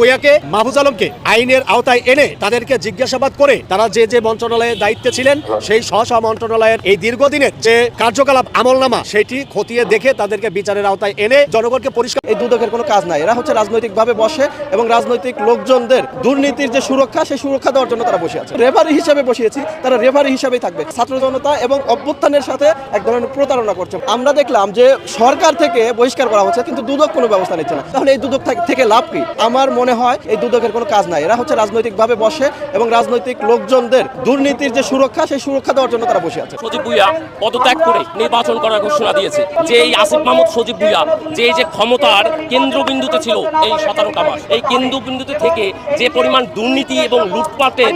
ভূঁইয়াকে মাহফুজ আলমকে আইনের আওতায় এনে তাদেরকে জিজ্ঞাসাবাদ করে তারা যে যে মন্ত্রণালয়ের দায়িত্বে ছিলেন, সেই স্ব মন্ত্রণালয়ের এই দীর্ঘদিনের যে কার্যকলাপ আমলনামা, সেটি খতিয়ে দেখে তাদেরকে বিচারের আওতায় এনে জনগণকে পরিষ্কার এই দুদকের কোনো কাজ নাই। এরা হচ্ছে রাজনৈতিকভাবে বসে এবং রাজনৈতিক লোকজনদের দুর্নীতির যে সুরক্ষা, সেই সুরক্ষা দেওয়ার জন্য তারা বসে আছে। রেফারি হিসেবে বসিয়েছি, তারা রেফারি হিসেবেই থাকবে। ছাত্র জনতা এবং অভ্যুত্থানের সাথে এক ধরনের প্রতারণা করছে। আমরা দেখলাম যে সরকার থেকে বহিষ্কার করা হচ্ছে, কিন্তু দুদক কোনো ব্যবস্থা নিচ্ছে না। তাহলে এই দুদক থেকে লাভ কি? আমার মনে হয় এই দুদকের কোনো কাজ নাই। এরা হচ্ছে রাজনৈতিকভাবে বসে এবং রাজনৈতিক লোকজনদের দুর্নীতির যে সুরক্ষা সেই সুরক্ষা দেওয়ার জন্য তারা বসে আছে। সজীব ভুইয়া পদত্যাগ করে নির্বাচন করার ঘোষণা দিয়েছে। যে এই আসিফ মাহমুদ সজীব ভুইয়া যে এই যে ক্ষমতার কেন্দ্রবিন্দুতে ছিল এই সতেরোটা মাস এই কেন্দ্রবিন্দুতে থেকে যে পরিমাণ দুর্নীতি এবং লুটপাটে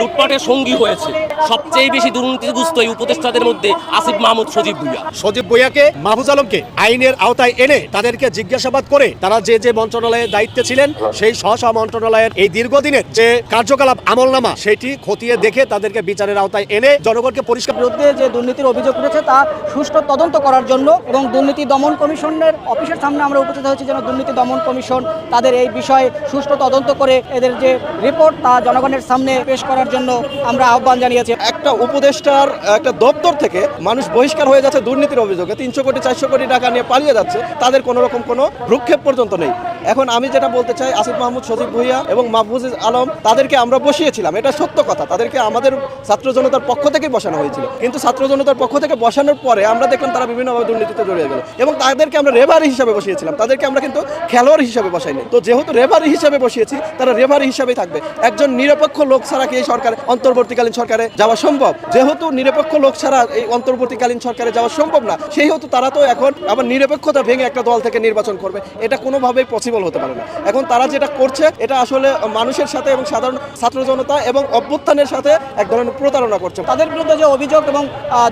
লুটপাটের সঙ্গী হয়েছে সবচেয়ে বেশি দুর্নীতিগ্রস্ত এই উপদেষ্টাদের মধ্যে আসিফ মাহমুদ সজীব ভুইয়া। সজীব ভূঁইয়াকে মাহফুজ আলমকে আইনের আওতায় এনে তাদেরকে জিজ্ঞাসাবাদ করে তারা যে যে মন্ত্রণালয়ের দায়িত্বে ছিলেন সেই স্ব স্ব মন্ত্রণালয়ের এই দীর্ঘদিনের যে কার্যকলাপ আমলনামা সেটি খতিয়ে দেখে তাদেরকে বিচারের আওতায় এনে জনগণকে পরিষ্কার বিরুদ্ধে যে দুর্নীতির অভিযোগ উঠেছে তা সুষ্ঠু তদন্ত করার জন্য এবং দুর্নীতি দমন কমিশনের অফিসের সামনে আমরা উপস্থিত হয়েছি যেন দুর্নীতি দমন কমিশন তাদের এই বিষয়ে সুষ্ঠু তদন্ত করে এদের যে রিপোর্ট তা জনগণের সামনে পেশ করার জন্য আমরা আহ্বান জানিয়েছি। একটা উপদেষ্টার একটা দপ্তর থেকে মানুষ বহিষ্কার হয়ে যাচ্ছে দুর্নীতির অভিযোগে তিনশো কোটি চারশো কোটি টাকা নিয়ে পালিয়ে যাচ্ছে তাদের কোনো রকম কোনো ভ্রুক্ষেপ পর্যন্ত নেই। এখন আমি যেটা বলতে চাই, আসিফ মাহমুদ, সজীব ভুইয়া এবং মাহফুজ আলম, তাদেরকে আমরা বসিয়েছিলাম। এটা সত্য কথা। তাদেরকে আমাদের ছাত্র জনতার পক্ষ থেকেই বসানো হয়েছিল। কিন্তু ছাত্র জনতার পক্ষ থেকে বসানোর পরে আমরা দেখলাম তারা বিভিন্নভাবে দুর্নীতিতে জড়িয়ে গেল। এবং তাদেরকে আমরা রেভারি হিসাবে বসিয়েছিলাম। তাদেরকে আমরা কিন্তু খেলোয়াড় হিসাবে বসাইনি। তো যেহেতু রেভারি হিসাবে বসিয়েছি, তারা রেভারি হিসাবেই থাকবে। একজন নিরপেক্ষ লোক ছাড়া কি এই সরকার, অন্তর্বর্তীকালীন সরকারে যাওয়া সম্ভব? যেহেতু নিরপেক্ষ লোক ছাড়া এই অন্তর্বর্তীকালীন সরকারে যাওয়া সম্ভব না সেই হেতু তারা তো এখন আবার নিরপেক্ষতা ভেঙে একটা দল থেকে নির্বাচন করবে। এটা কোনোভাবেই পসিবল হতে পারে না। এখন তারা যেটা করছে এটা আসলে মানুষের সাথে এবং সাধারণ ছাত্র জনতা এবং অভ্যুত্থানের সাথে এক ধরনের প্রতারণা করছে। তাদের বিরুদ্ধে যে অভিযোগ এবং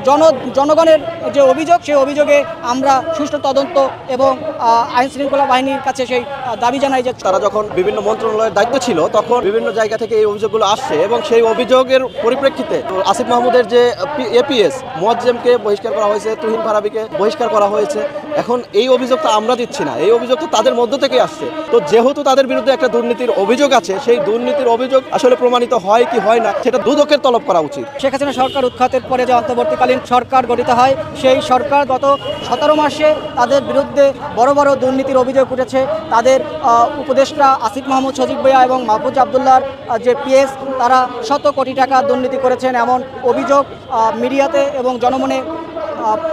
জন জনগণের যে অভিযোগ সেই অভিযোগে আমরা সুষ্ঠু তদন্ত এবং আইন শৃঙ্খলা বাহিনীর কাছে সেই দাবি জানাই যে তারা যখন বিভিন্ন মন্ত্রণালয়ের দায়িত্ব ছিল তখন বিভিন্ন জায়গা থেকে এই অভিযোগগুলো আসছে এবং সেই অভিযোগের পরিপ্রেক্ষিতে আসিফ মাহমুদের যে এপিএস মোয়াজ্জেমকে বহিষ্কার করা হয়েছে তুহিন ফারাবিকে বহিষ্কার করা হয়েছে। এখন এই অভিযোগ তো আমরা দিচ্ছি না। এই অভিযোগ তো তাদের মধ্য থেকে আসছে। তো যেহেতু তাদের বিরুদ্ধে একটা দুর্নীতির অভিযোগ আছে সেই দুর্নীতির অভিযোগ আসলে প্রমাণিত হয় কি হয় না সেটা দুদকের তলব করা উচিত। শেখ হাসিনা সরকার উৎখাতের পরে যে অন্তর্বর্তীকালীন সরকার গঠিত হয় সেই সরকার গত সতেরো মাসে তাদের বিরুদ্ধে বড় বড় দুর্নীতির অভিযোগ উঠেছে। তাদের উপদেষ্টা আসিফ মাহমুদ সজিব ভইয়া এবং মাহফুজ আবদুল্লাহর আহ, যে পিএস তারা শত কোটি টাকা দুর্নীতি করেছেন এমন অভিযোগ মিডিয়াতে এবং জনমনে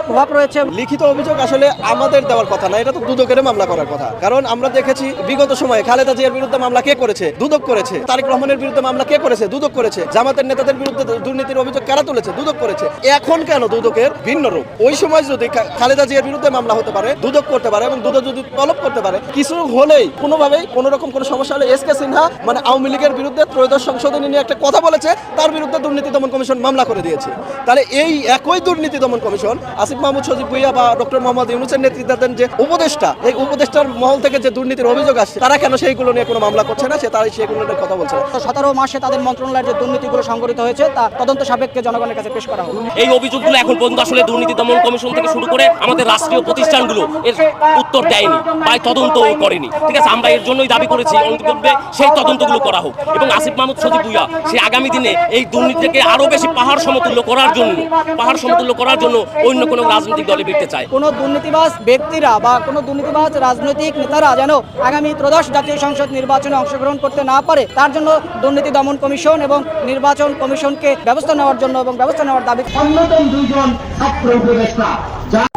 প্রভাব রয়েছে। লিখিত অভিযোগ আসলে আমাদের দেওয়ার কথা না, এটা তো দুদকের মামলা করার কথা। কারণ আমরা দেখেছি বিগত সময়ে খালেদা জিয়ার বিরুদ্ধে মামলা কে করেছে? দুদক করেছে। তারেক রহমানের বিরুদ্ধে মামলা কে করেছে? দুদক করেছে। জামাতের নেতাদের বিরুদ্ধে দুর্নীতির অভিযোগ কারা তুলেছে? দুদক করেছে। এখন কেন দুদকের ভিন্ন রূপ? ওই সময় যদি খালেদা জিয়ার বিরুদ্ধে মামলা হতে পারে, দুদক করতে পারে এবং দুদক যদি তলব করতে পারে, কিছু হলেই, কোনোভাবেই কোনো রকম কোনো সমস্যা হলে এস কে সিনহা মানে আওয়ামী লীগের বিরুদ্ধে ত্রয়োদশ সংশোধনী নিয়ে একটা কথা বলেছে, তার বিরুদ্ধে দুর্নীতি দমন কমিশন মামলা করে দিয়েছে। তাহলে এই একই দুর্নীতি দমন কমিশন আসিফ মাহমুদ সজিব ভুইয়া বা ডক্টর মোহাম্মদ ইউনুসের নেতৃত্বাধীন যে উপদেষ্টা এই উপদেষ্টার মহল থেকে যে দুর্নীতির অভিযোগ আসছে তারা কেন সেইগুলো নিয়ে কোনো মামলা করছে না? সে তারাই সেগুলো নিয়ে কথা বলছে। সতেরো মাসে তাদের মন্ত্রণালয়ের যে দুর্নীতিগুলো সংঘটিত হয়েছে তা তদন্ত সাপেক্ষে জনগণের কাছে পেশ করা হবে এই অভিযোগগুলো এখন পর্যন্ত আসলে দুর্নীতি দমন কমিশন থেকে শুরু করে আমাদের রাষ্ট্রীয় প্রতিষ্ঠানগুলো এর উত্তর দেয়নি বা এই তদন্তও করেনি। ঠিক আছে আমরা এর জন্যই দাবি করেছি অন্তর্ভুক্তে সেই তদন্তগুলো করা হোক। এবং আসিফ মাহমুদ সজিব ভুইয়া সে আগামী দিনে এই দুর্নীতিকে আরও বেশি পাহাড় সমতুল্য করার জন্য পাহাড় সমতুল্য করার জন্য অন্য কোনো রাজনৈতিক দলে ফিরতে চায়। কোনো দুর্নীতিবাজ ব্যক্তিরা বা কোনো দুর্নীতিবাজ রাজনৈতিক নেতারা যেন আগামী ত্রয়োদশ জাতীয় সংসদ নির্বাচনে অংশগ্রহণ করতে না পারে তার জন্য দুর্নীতি দমন কমিশন এবং নির্বাচন কমিশনকে ব্যবস্থা নেওয়ার জন্য এবং ব্যবস্থা নেওয়ার দাবি অন্যতম দুইজন ছাত্র উপদেষ্টা